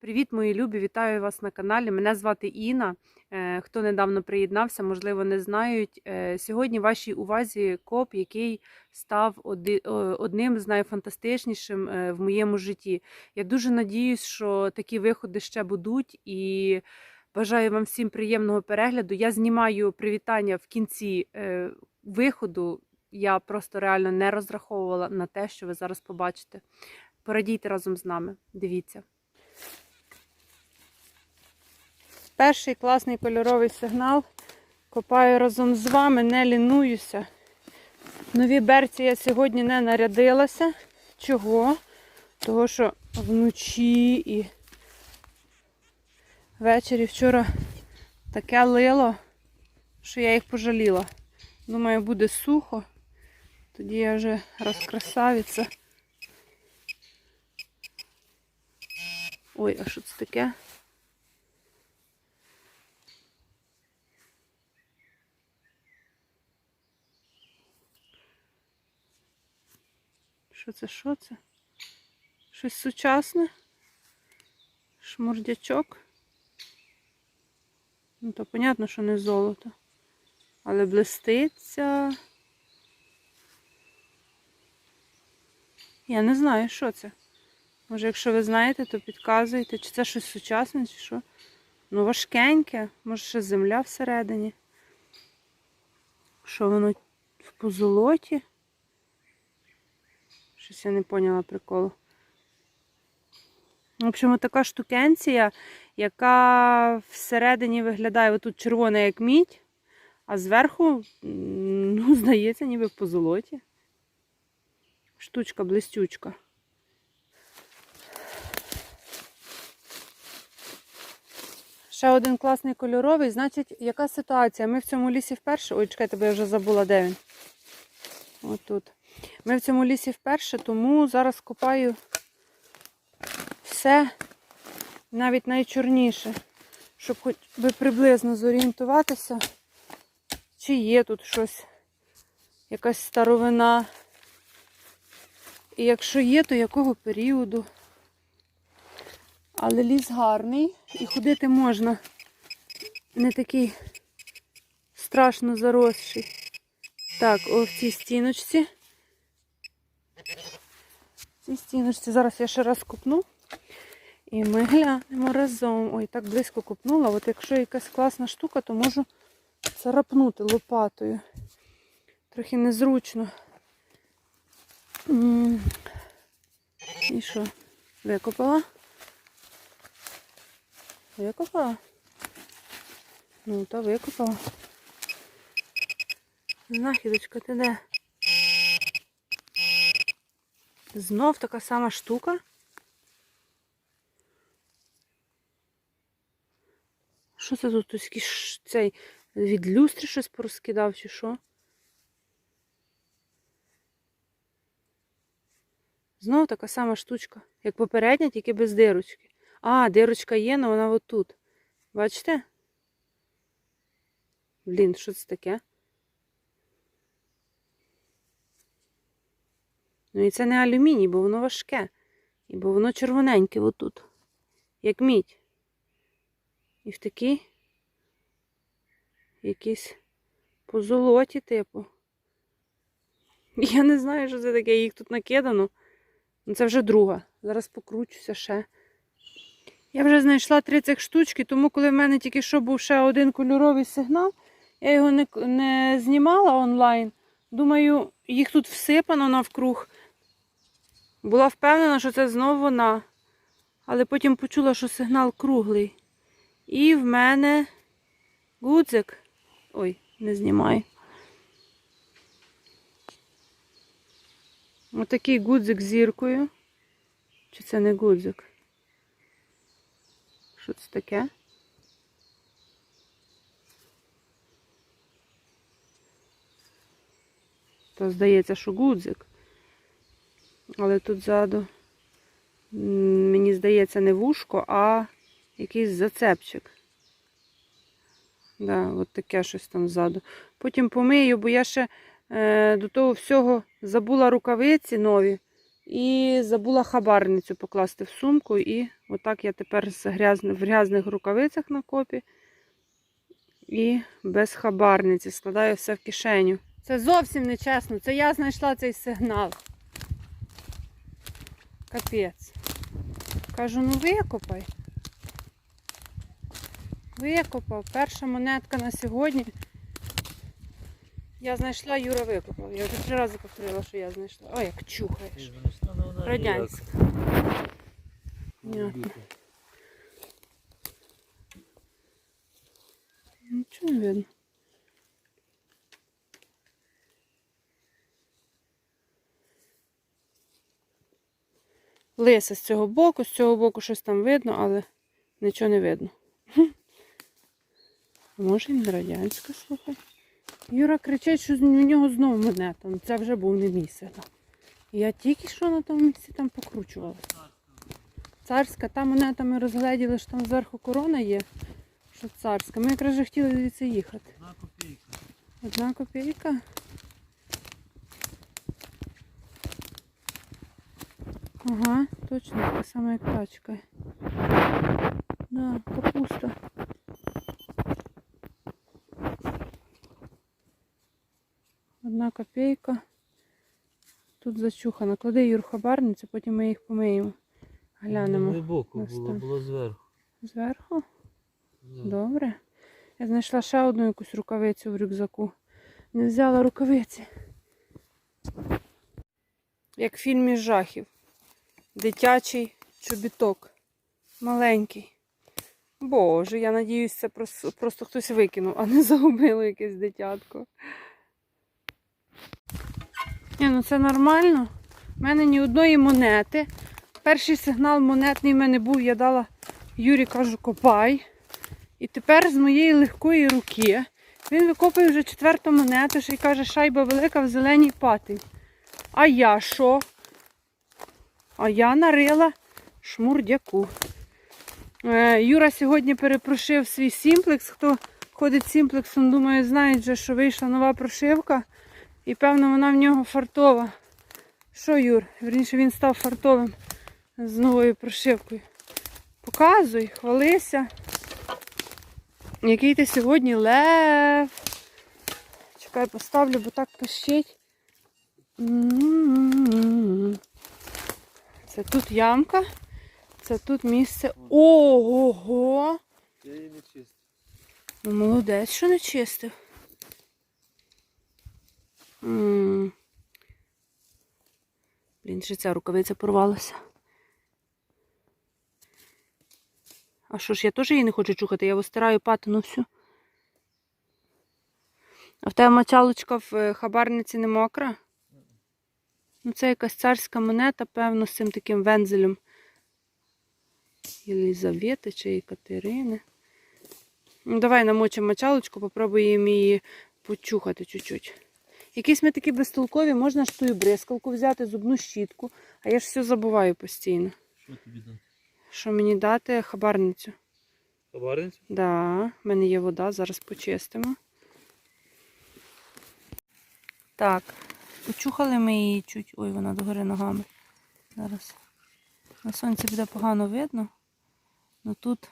Привіт, мої любі! Вітаю вас на каналі. Мене звати Інна. Е, Хто недавно приєднався, можливо, не знають. Е, Сьогодні вашій увазі коп, який став одним з найфантастичнішим е, в моєму житті. Я дуже надіюсь, що такі виходи ще будуть і бажаю вам всім приємного перегляду. Я знімаю привітання в кінці виходу. Я просто реально не розраховувала на те, що ви зараз побачите. Порадійте разом з нами. Дивіться. Перший класний кольоровий сигнал. Копаю разом з вами, не лінуюся. Нові берці я сьогодні не нарядилася. Чого? Того, що вночі і ввечері вчора таке лило, що я їх пожаліла. Думаю, буде сухо. Тоді я вже розкрасавиця. Ой, а що це таке? Що це, що це? Щось сучасне? Шмурдячок? Ну, то понятно, що не золото. Але блиститься. Я не знаю, що це. Може, якщо ви знаєте, то підказуйте, чи це щось сучасне, чи що. Ну, важкеньке, може ще земля всередині. Що воно в позолоті? Щось я не поняла приколу. В общем, така штукенція, яка всередині виглядає отут червона, як мідь, а зверху, ну, здається, ніби в позолоті. Штучка, блистючка. Ще один класний кольоровий. Значить, яка ситуація? Ми в цьому лісі вперше. Ой, чекайте, бо я вже забула, де він. Отут. Ми в цьому лісі вперше, тому зараз копаю все навіть найчорніше, щоб хоч би приблизно зорієнтуватися, чи є тут щось, якась старовина. І якщо є, то якого періоду. Але ліс гарний і ходити можна. Не такий страшно заросший. Так, о, в цій стіночці. В цій стіночці зараз я ще раз купну. І ми глянемо разом. Ой, так близько купнула. От якщо якась класна штука, то можу царапнути лопатою. Трохи незручно. І що? Викопала? Викопала? Ну, та викопала. Знахідочка, ти де? Знов така сама штука. Що це тут? Ось цей від люстри щось порозкидав, чи що? Знов така сама штучка, як попередня, тільки без дирочки. А, дирочка є, але вона отут. Бачите? Блін, що це таке? Ну і це не алюміній, бо воно важке. І бо воно червоненьке отут. Як мідь. І в такій якісь позолоті, типу. Я не знаю, що це таке, їх тут накидано. Ну, це вже друга. Зараз покручуся ще. Я вже знайшла три цих штучки, тому коли в мене тільки що був ще один кольоровий сигнал, я його не, не знімала онлайн. Думаю, їх тут всипано навкруг. Була впевнена, що це знову вона. Але потім почула, що сигнал круглий. І в мене гудзик. Ой, не знімай. Отакий гудзик з зіркою. Чи це не гудзик? Що це таке? То здається, що гудзик. Але тут ззаду, мені здається, не вушко, а якийсь зацепчик. Да, от таке щось там ззаду. Потім помию, бо я ще до того всього забула рукавиці нові. І забула хабарницю покласти в сумку. І отак я тепер в грязних рукавицях на копі. І без хабарниці складаю все в кишеню. Це зовсім не чесно. Це я знайшла цей сигнал. Капець. Кажу, ну викопай. Викопав. Перша монетка на сьогодні. Я знайшла, Юра викопав. Я вже три рази повторила, що я знайшла. Ой, як чухаєш. Радянська. Нічого не видно. Лиса з цього боку, з цього боку щось там видно, але нічого не видно. Може, і не радянська, слухай. Юра кричить, що в нього знову монета. Це вже був не мій сигнал. Я тільки що на тому місці там покручувала. Царська, та монета ми розгледіли, що там зверху корона є, що царська. Ми якраз вже хотіли звідси їхати. Одна копійка. Одна копійка. Ага, точно така сама, як тачка. Да, капуста. Одна копійка. Тут зачухана. Клади Юр хабарницю, потім ми їх помиємо. Глянемо. Глибоко було, було зверху. Зверху? Да. Добре. Я знайшла ще одну якусь рукавицю в рюкзаку. Не взяла рукавиці. Як в фільмі жахів. Дитячий чобіток. Маленький. Боже, я надіюсь, це просто, просто хтось викинув, а не загубило якесь дитятко. Ні, ну це нормально. У мене ні одної монети. Перший сигнал монетний в мене був, я дала Юрі, кажу, копай. І тепер з моєї легкої руки він викопує вже четверту монету, ще й каже, шайба велика в зеленій паті. А я що? А я нарила шмурдяку. Е, Юра сьогодні перепрошив свій сімплекс. Хто ходить сімплексом, думаю, знають вже, що вийшла нова прошивка. І певно вона в нього фартова. Що, Юр? Вірніше він став фартовим з новою прошивкою. Показуй, хвалися. Який ти сьогодні лев. Чекай, поставлю, бо так пищить. Це тут ямка. Це тут місце. Ого! Ну, молодець, що не чистив. Блін, ще ця рукавиця порвалася. А що ж, я теж її не хочу чухати, я вистираю патину всю. А в тебе мочалочка в е, хабарниці не мокра? Ну, це якась царська монета, певно, з цим таким вензелем. Єлизавети чи Екатерини. Ну, давай намочимо мочалочку, попробуємо її почухати чуть-чуть. Якісь ми такі безтолкові, можна ж ту бризкалку взяти, зубну щітку, а я ж все забуваю постійно. Що тобі дати? Що мені дати хабарницю? Хабарницю? Да, в мене є вода, зараз почистимо. Так, почухали ми її чуть. Ой, вона догори ногами. Зараз. На сонці буде погано видно. Ну тут.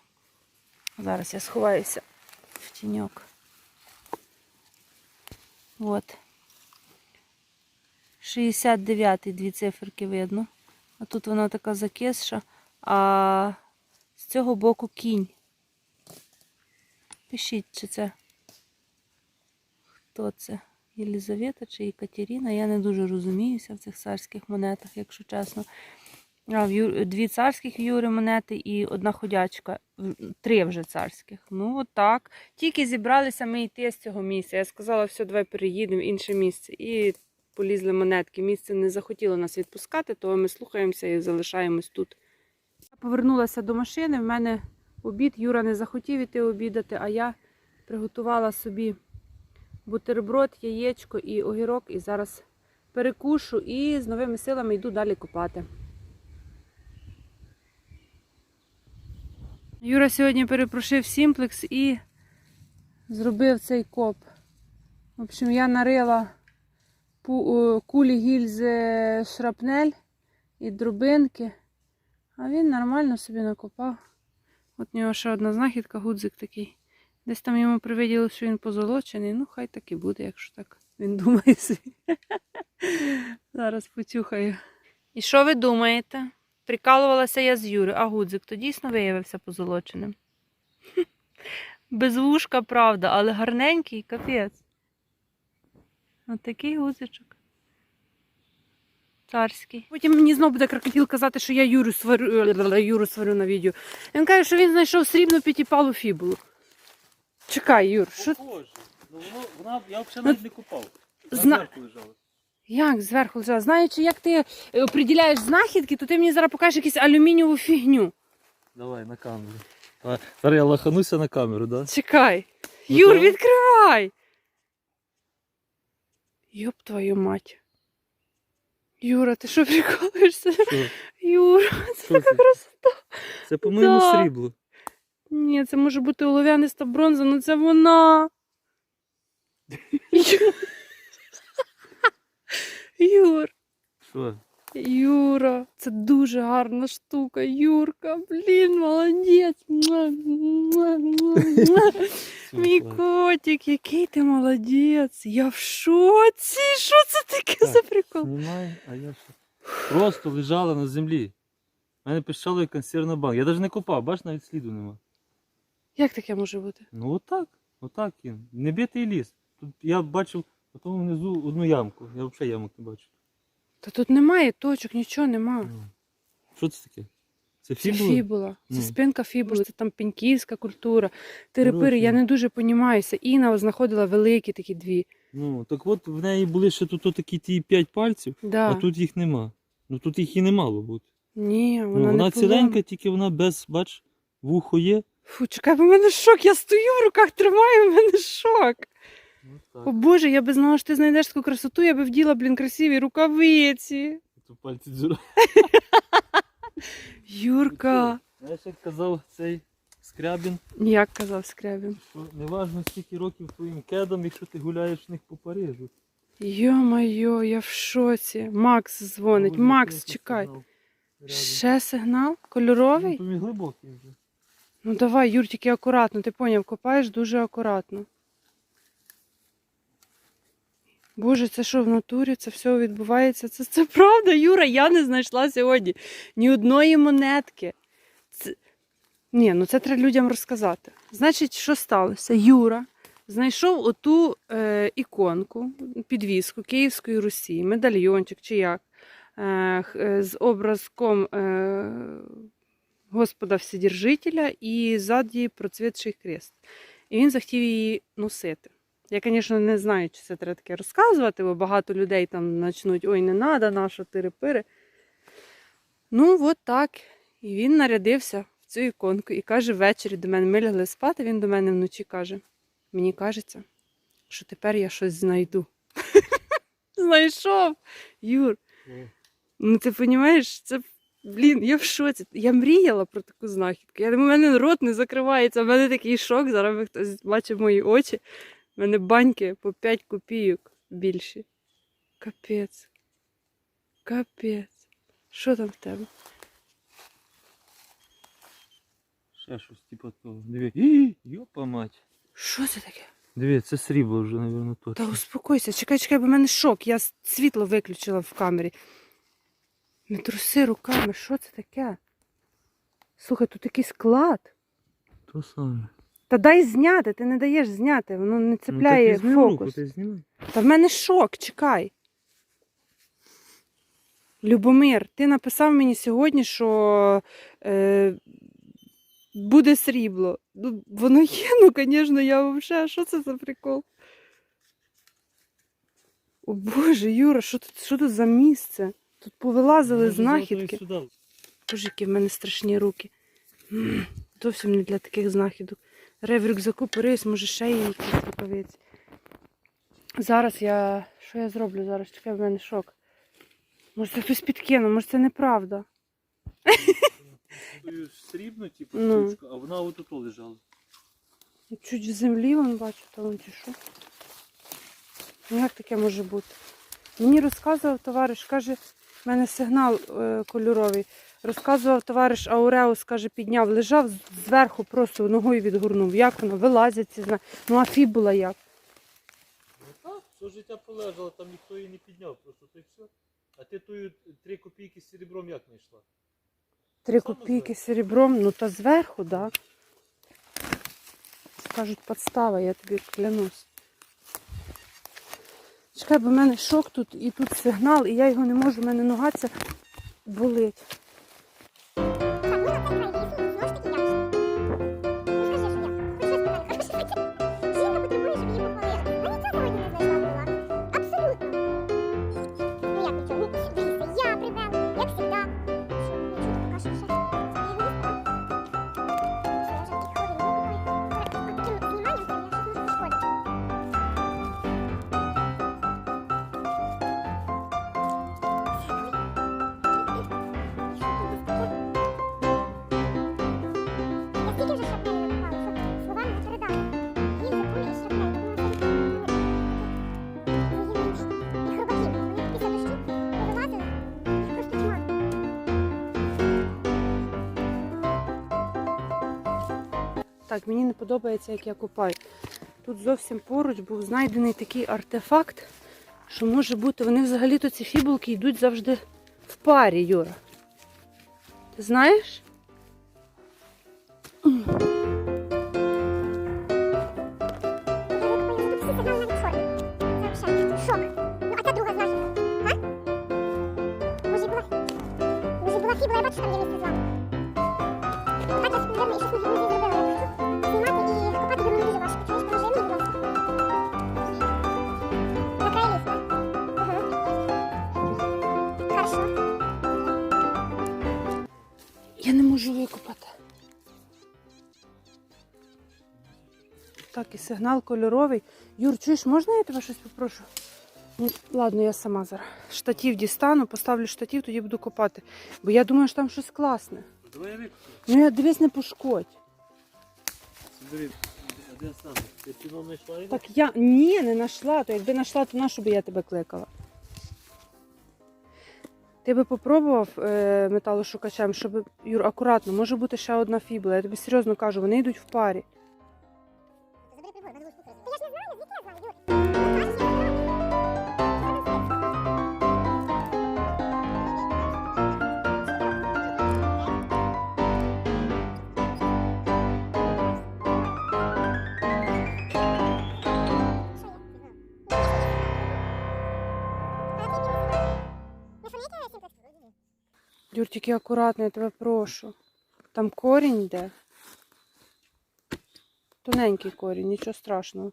Зараз я сховаюся в тіньок. От. 69-й дві циферки видно. А тут вона така закисша, а з цього боку кінь. Пишіть, чи це хто це? Єлізавета чи Екатерина? Я не дуже розуміюся в цих царських монетах, якщо чесно. Дві царських в Юри монети і одна ходячка. Три вже царських. Ну, от так. Тільки зібралися ми йти з цього місця. Я сказала, все, давай переїдемо в інше місце. І полізли монетки. Місце не захотіло нас відпускати, то ми слухаємося і залишаємось тут. Я повернулася до машини. В мене обід. Юра не захотів іти обідати, а я приготувала собі бутерброд, яєчко і огірок. І зараз перекушу і з новими силами йду далі копати. Юра сьогодні перепрошив сімплекс і зробив цей коп. В общем, я нарила кулі гільзи шрапнель і дробинки. А він нормально собі накопав. От у нього ще одна знахідка, гудзик такий. Десь там йому привиділо, що він позолочений. Ну, хай так і буде, якщо так він думає собі. Зараз потюхаю. І що ви думаєте? Прикалувалася я з Юри, а гудзик то дійсно виявився позолоченим. Без вушка, правда, але гарненький, капець. Ось такий гудзичок. Царський. Потім мені знову буде крокодил казати, що я Юру сварю, е, Юру сварю на відео. Він каже, що він знайшов срібну п'ятипалу фібулу. Чекай, Юр, що Похоже. Ну, воно, вона, я взагалі Ну, навіть не купав. зна- Зверху лежала. як зверху лежала? Знаючи, як ти е, оприділяєш знахідки, то ти мені зараз покажеш якусь алюмінієву фігню. Давай, на камеру. Давай. Зараз я лахануся на камеру, да? Чекай. Ну, Юр, то- відкривай. Йоп твою мать. Юра, ти що прикалуєшся? Юра, це така красота. Це, по-моєму, Да. срібло. Ні, це може бути олов'яниста бронза, але це вона. Ю- Юр, Що? Юра, це дуже гарна штука. Юрка, блін, молодець. Мій котик, який ти молодець. Я в шоці. Що це таке Так. за прикол? Знімай, а я що? Просто лежала на землі. У мене пищало як консервна банка. Я навіть не копав, бач, навіть сліду нема. Як таке може бути? Ну отак, отак він. Не битий ліс. Тут я бачив потім внизу одну ямку. Я взагалі ямок не бачу. Та тут немає точок, нічого нема. Ну. Що це таке? Це Це фібула? фібула, це Ну. спинка фібули, це там пеньківська культура. Тирипири, Коротше. я не дуже понімаюся. Інна знаходила великі такі дві. Ну, так от в неї були ще тут такі ті п'ять пальців, Да. а тут їх нема. Ну тут їх і не мало бути. Ні, вона, ну, вона не ціленька, поломана. тільки вона без, бач, вухо є. Фу, чекай, бо в мене шок. Я стою в руках, тримаю, в мене шок. Ну, О Боже, я би знала, що ти знайдеш таку красоту, я би вділа, блін, красиві рукавиці. Тут пальці дзюра. Юрка. Знаєш, як казав цей Скрябін, Як казав Скрябін. що неважно скільки років твоїм кедам, якщо ти гуляєш в них по Парижу. Йо-майо, я в шоці. Макс дзвонить. Макс, чекай. сигнал. Ще сигнал? Ну, Кольоровий? то він глибокий вже. Ну давай, Юр, тільки акуратно, ти поняв, копаєш дуже акуратно. Боже, це що в натурі? Це все відбувається? Це, це правда, Юра, я не знайшла сьогодні ні одної монетки. Це... Ні, ну це треба людям розказати. Значить, що сталося? Юра знайшов оту е, іконку, підвіску Київської Русі, медальйончик чи як, е, е, з образком е, Господа Вседержителя і ззаді процвітший хрест. І він захотів її носити. Я, звісно, не знаю, чи це треба таке розказувати, бо багато людей там почнуть ой, не треба, наша тири-пири. Ну, от так. І він нарядився в цю іконку і каже ввечері до мене, ми лягли спати, він до мене вночі каже: мені кажеться, що тепер я щось знайду. Знайшов. Юр, ну ти розумієш, це. Блін, я в шоці. Я мріяла про таку знахідку. Я, у мене рот не закривається, в мене такий шок. Зараз хтось бачив мої очі. У мене баньки по 5 копійок більші. Капець. Капець. Що там в тебе? Ще щось, типу того. Диви. Йопа мать. Що це таке? Диви, це срібло вже, мабуть, Та успокойся, чекай, чекай, бо в мене шок. Я світло виключила в камері. Не труси руками, що це таке? Слухай, тут якийсь склад. То саме. Та дай зняти, ти не даєш зняти, воно не цепляє ну, в руку, фокус. ти. Та в мене шок, чекай. Любомир, ти написав мені сьогодні, що е, буде срібло. Ну, воно є, ну, звісно, я взагалі, що це за прикол? О Боже, Юра, що тут, що тут за місце? Тут повилазили знахідки. золото. Боже, які в мене страшні руки. Зовсім не для таких знахідок. Рев в рюкзаку порис, може ще є якісь рукавиці. Зараз я. Що я зроблю зараз? Чекай, в мене шок. Може це хтось підкинув, може це неправда. Срібну, типу, Ну. штучку, а вона отут лежала. Чуть в землі вон бачу, то вон чи що. Ну як таке може бути? Мені розказував товариш, каже, У мене сигнал е, кольоровий. Розказував товариш Ауреус, каже, підняв, лежав зверху, просто ногою відгорнув. Як воно? Вилазять ці зна. Ну а фібула як? Ну так, все життя полежало, там ніхто її не підняв, просто то й все. А ти тою три копійки з серебром як знайшла? Три Саме копійки серебром, ну та зверху, так. Да. Скажуть, подстава, я тобі клянусь. Чекай, бо в мене шок тут і тут сигнал, і я його не можу, в мене нога ця болить. Так, мені не подобається, як я копаю. Тут зовсім поруч був знайдений такий артефакт, що може бути, вони взагалі-то ці фібулки йдуть завжди в парі, Юра. Ти знаєш? Шок. А та друга знахідка. А? Може і була. Може і була фібула, я бачу, там є місце зламу. Так, Так, і сигнал кольоровий. Юр, чуєш, можна я тебе щось попрошу? Ну, ладно, я сама зараз. Штатів дістану, поставлю штатів, тоді буду копати. Бо я думаю, що там щось класне. Давай я викупив. Ну я дивись, не пошкодь. Смотри, де саме? Ти піно знайшла її? Так я ні, не знайшла. То якби знайшла, то на що би я тебе кликала? Ти би попробував е, металошукачем, щоб Юр, акуратно, може бути ще одна фібула. Я тобі серйозно кажу, вони йдуть в парі. Юр, тільки акуратно, я тебе прошу. Там корінь йде. Тоненький корінь, нічого страшного.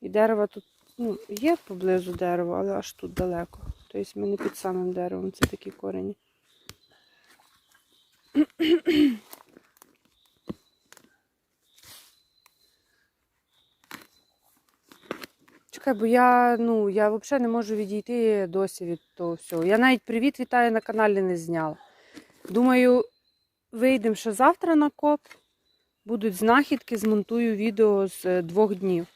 І дерева тут ну, є поблизу дерева, але аж тут далеко. Тобто ми не під самим деревом, це такі корені. Чекай, бо я, ну, я взагалі не можу відійти досі від того всього. Я навіть привіт вітаю на каналі не зняла. Думаю, вийдемо ще завтра на коп. Будуть знахідки, змонтую відео з е, двох днів.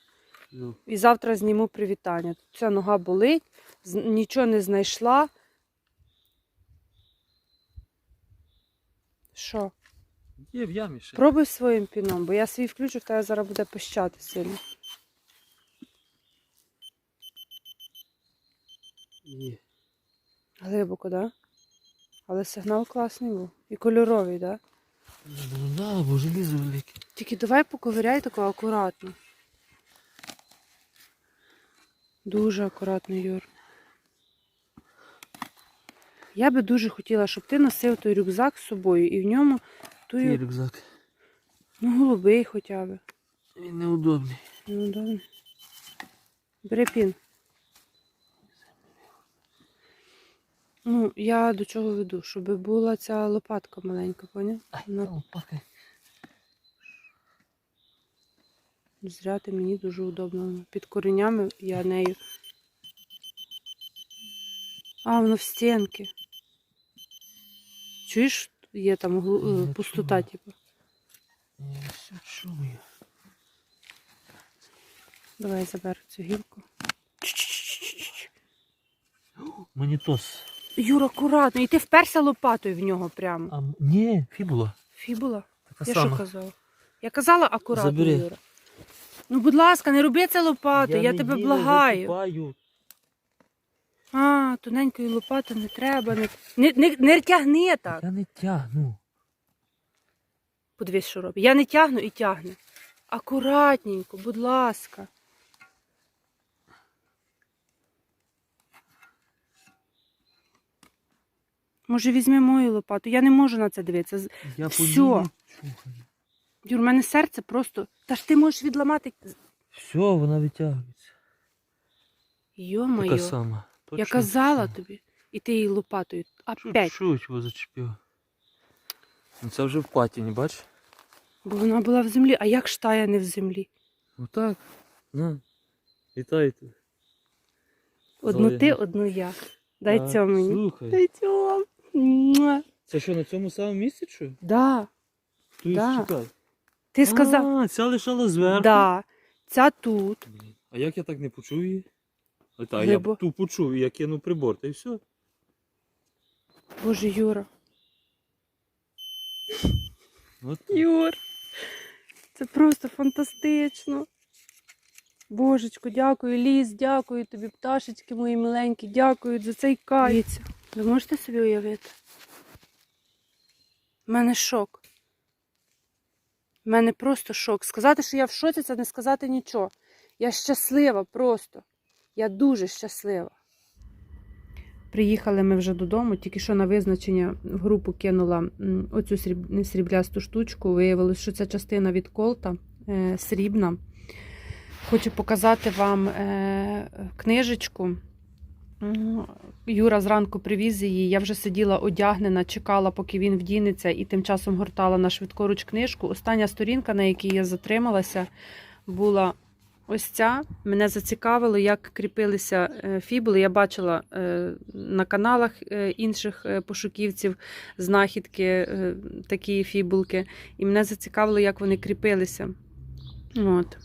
Ну, І завтра зніму привітання. Ця нога болить, нічого не знайшла. Що? є в ямі ще. Пробуй своїм піном, бо я свій включу, в тебе зараз буде пищати сильно. Є. Глибоко, так? Да? Але сигнал класний був. І кольоровий, так? Да? Ну да, бо желізо велике. Тільки давай поковиряй тако акуратно. Дуже акуратно, Юр. Я би дуже хотіла, щоб ти носив той рюкзак з собою і в ньому тую, рюкзак. ну, голубий хоча б. Він неудобний. Добре. Бери пін. Ну, я до чого веду, щоб була ця лопатка маленька, поняв? Вона лопака. Зря ти мені дуже удобно. Під коренями я нею. А, воно в стінки. Чуєш, є там глу- е, Я пустота, типу. Я все чую. Давай я заберу цю гілку. Монітос. Юра, акуратно, і ти вперся лопатою в нього прямо. А, ні, фібула. Фібула? Така Я сама. що казала? Я казала акуратно, Забери. Юра. Ну, будь ласка, не роби це лопатою, я, не тебе благаю. зачіпаю. А, тоненької лопати не треба. Не, не, не, не тягни так. Я не тягну. Подивись, що робить. Я не тягну і тягне. Акуратненько, будь ласка. Може, візьми мою лопату. Я не можу на це дивитися. Я подію. Юр, у мене серце просто. Та ж ти можеш відламати. Все, вона витягується. Йо-моє. Така сама. Я Точно казала така тобі. І ти її лопатою. Опять. Чуть-чуть його зачепив. Ну це вже в патіні, бач? Бо вона була в землі. А як ж тая не в землі? Отак. На. Вітайте. Одну Зоя. ти, одну я. Дай цьому мені. Слухай. Дай цьому. Муа. Це що, на цьому самому місці що? Да. Тут Да. чекай. Ти сказав. А, ця лишала зверху. Да. Ця тут. Блін, А як я так не почув її? А та, Глибо- я ту почув, і я кинув прибор, та й все. Боже, Юра. От. Юр. Це просто фантастично. Божечко, дякую, ліс, дякую тобі, пташечки мої миленькі, дякую за цей кайф. Ви можете собі уявити? У мене шок. У мене просто шок. Сказати, що я в шоці, це не сказати нічого. Я щаслива просто. Я дуже щаслива. Приїхали ми вже додому, тільки що на визначення в групу кинула оцю сріблясту штучку. Виявилось, що це частина від колта е, срібна. Хочу показати вам е, книжечку. Юра зранку привіз її. Я вже сиділа одягнена, чекала, поки він вдінеться, і тим часом гортала на швидкоруч книжку. Остання сторінка, на якій я затрималася, була ось ця. Мене зацікавило, як кріпилися е, фібули. Я бачила е, на каналах е, інших пошуківців знахідки, такі фібулки. І мене зацікавило, як вони кріпилися. От.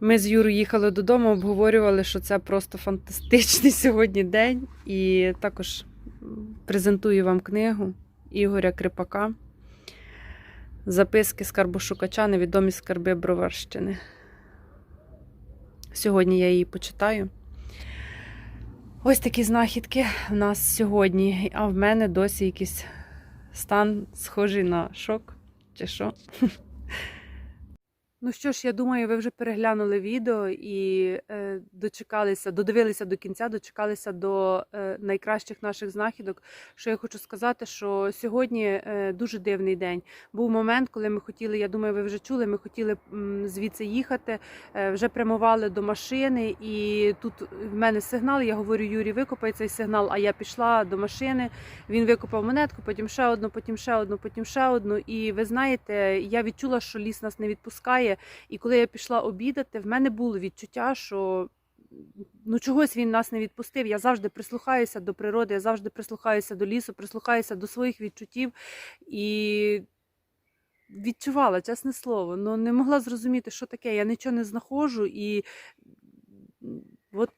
Ми з Юрою їхали додому, обговорювали, що це просто фантастичний сьогодні день. І також презентую вам книгу Ігоря Крипака. Записки скарбошукача Невідомі скарби Броварщини. Сьогодні я її почитаю. Ось такі знахідки в нас сьогодні, а в мене досі якийсь стан схожий на шок чи що. Ну що ж, я думаю, ви вже переглянули відео і е, дочекалися, додивилися до кінця, дочекалися до е, найкращих наших знахідок. Що я хочу сказати, що сьогодні е, дуже дивний день. Був момент, коли ми хотіли, я думаю, ви вже чули, ми хотіли м, звідси їхати, е, вже прямували до машини, і тут в мене сигнал. Я говорю, Юрій, викопай цей сигнал. А я пішла до машини. Він викопав монетку, потім ще одну, потім ще одну, потім ще одну. І ви знаєте, я відчула, що ліс нас не відпускає. І коли я пішла обідати, в мене було відчуття, що ну чогось він нас не відпустив. Я завжди прислухаюся до природи, я завжди прислухаюся до лісу, прислухаюся до своїх відчуттів і відчувала, чесне слово, ну не могла зрозуміти, що таке. Я нічого не знаходжу, і от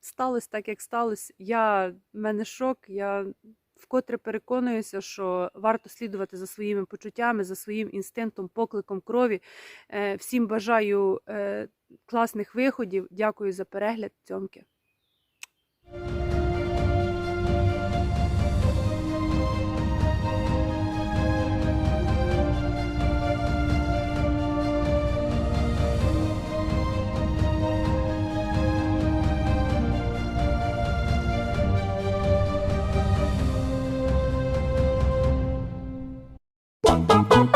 сталося так, як сталося. Я в мене шок. Я вкотре переконуюся, що варто слідувати за своїми почуттями, за своїм інстинктом, покликом крові. Е, Всім бажаю е, класних виходів. Дякую за перегляд. Цьомки. Música